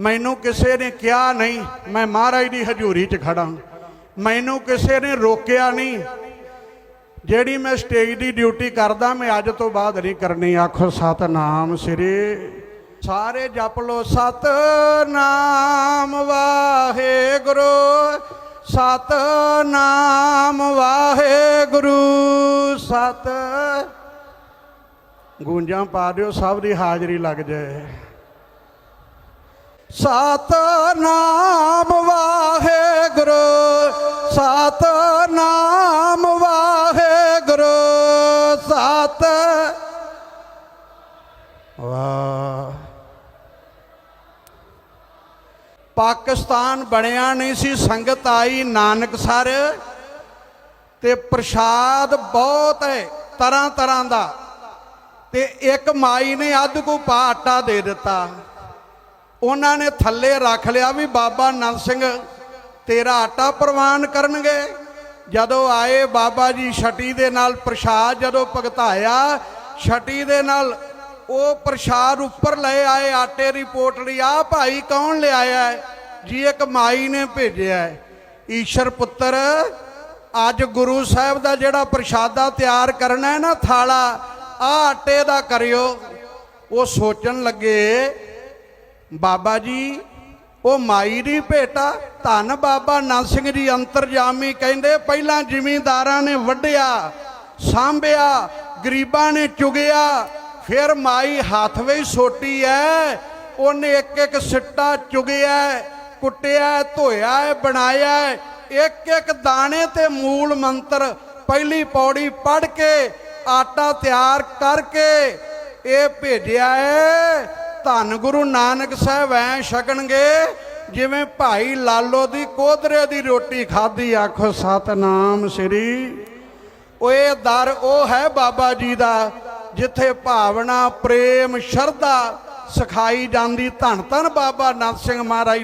ਮੈਨੂੰ ਕਿਸੇ ਨੇ ਕਿਹਾ ਨਹੀਂ, ਮੈਂ ਮਹਾਰਾਜ ਦੀ ਹਜ਼ੂਰੀ 'ਚ ਖੜਾ। ਮੈਨੂੰ ਕਿਸੇ ਨੇ ਰੋਕਿਆ ਨਹੀਂ। ਜਿਹੜੀ ਮੈਂ ਸਟੇਜ ਦੀ ਡਿਊਟੀ ਕਰਦਾ, ਮੈਂ ਅੱਜ ਤੋਂ ਬਾਅਦ ਨਹੀਂ ਕਰਨੀ। ਆਖੋ, ਸਤਨਾਮ ਸ੍ਰੀ ਸਾਰੇ ਜਪ ਲੋ ਸਤਨਾਮ ਵਾਹਿਗੁਰੂ ਸਤਨਾਮ ਵਾਹਿਗੁਰੂ, ਸਤ ਗੂੰਜਾਂ ਪਾ ਦਿਓ, ਸਭ ਦੀ ਹਾਜ਼ਰੀ ਲੱਗ ਜਾਏ। ਸਤਨਾਮ ਵਾਹਿਗੁਰੂ ਸਤਨਾਮ ਵਾਹਿਗੁਰੂ, ਸਤ ਵਾਹ ਪਾਕਿਸਤਾਨ ਬਣਿਆ ਨਹੀਂ ਸੀ, ਸੰਗਤ ਆਈ ਨਾਨਕਸਰ ਤੇ ਪ੍ਰਸ਼ਾਦ ਬਹੁਤ ਹੈ ਤਰ੍ਹਾਂ ਤਰ੍ਹਾਂ ਦਾ। ਤੇ ਇੱਕ ਮਾਈ ਨੇ ਅੱਧ ਕੋ ਪਾ ਆਟਾ ਦੇ ਦਿੱਤਾ। ਉਹਨਾਂ ਨੇ ਥੱਲੇ ਰੱਖ ਲਿਆ ਵੀ ਬਾਬਾ ਨੰਦ ਸਿੰਘ, ਤੇਰਾ ਆਟਾ ਪ੍ਰਵਾਨ ਕਰਨਗੇ। ਜਦੋਂ ਆਏ ਬਾਬਾ ਜੀ ਛਟੀ ਦੇ ਨਾਲ ਪ੍ਰਸ਼ਾਦ ਜਦੋਂ ਭਗਤਾਇਆ, ਛਟੀ ਦੇ ਨਾਲ ਉਹ ਪ੍ਰਸ਼ਾਦ ਉੱਪਰ ਲੈ ਆਏ ਆਟੇ ਦੀ ਪੋਟਲੀ ਆ ਭਾਈ ਕੌਣ ਲਿਆਇਆ ਜੀ ਇੱਕ ਮਾਈ ਨੇ ਭੇਜਿਆ ਹੈ। ਈਸ਼ਰ ਪੁੱਤਰ, ਅੱਜ ਗੁਰੂ ਸਾਹਿਬ ਦਾ ਜਿਹੜਾ ਪ੍ਰਸ਼ਾਦਾ ਤਿਆਰ ਕਰਨਾ ਹੈ ਨਾ ਥਾਲਾ ਆ ਆਟੇ ਦਾ ਕਰਿਓ। ਉਹ ਸੋਚਣ ਲੱਗੇ ਬਾਬਾ ਜੀ, ਉਹ ਮਾਈ ਦੀ ਭੇਟਾ, ਧੰਨ ਬਾਬਾ ਨੰਦ ਸਿੰਘ ਜੀ ਅੰਤਰਜਾਮੀ ਕਹਿੰਦੇ, ਪਹਿਲਾਂ ਜ਼ਿਮੀਂਦਾਰਾਂ ਨੇ ਵੱਢਿਆ, ਸਾਂਭਿਆ, ਗਰੀਬਾਂ ਨੇ ਚੁਗਿਆ, ਫਿਰ ਮਾਈ ਹੱਥ ਵਿੱਚ ਸੋਟੀ ਐ, ਉਹਨੇ ਇੱਕ ਇੱਕ ਸਿੱਟਾ ਚੁਗਿਆ, ਕੁੱਟਿਆ, ਧੋਇਆ ਬਣਾਇਆ ਇੱਕ ਇੱਕ ਦਾਣੇ ਤੇ ਮੂਲ ਮੰਤਰ, ਪਹਿਲੀ ਪੌੜੀ ਪੜ ਕੇ, ਆਟਾ ਤਿਆਰ ਕਰਕੇ, ਇਹ ਭੇਜਿਆ ਹੈ ਧੰਨ ਗੁਰੂ ਨਾਨਕ ਸਾਹਿਬ ਐ ਛਕਣਗੇ, ਜਿਵੇਂ ਭਾਈ ਲਾਲੋ ਦੀ ਕੋਧਰੇ ਦੀ ਰੋਟੀ ਖਾਧੀ, ਆਖੋ ਸਤਨਾਮ ਸ੍ਰੀ। ਓਏ ਦਰ ਉਹ ਹੈ ਬਾਬਾ ਜੀ ਦਾ, ਜਿੱਥੇ ਭਾਵਨਾ, ਪ੍ਰੇਮ, ਸ਼ਰਧਾ ਸਿਖਾਈ ਜਾਂਦੀ। ਧੰਨ ਧੰਨ ਬਾਬਾ ਨੰਦ ਸਿੰਘ ਮਹਾਰਾਜ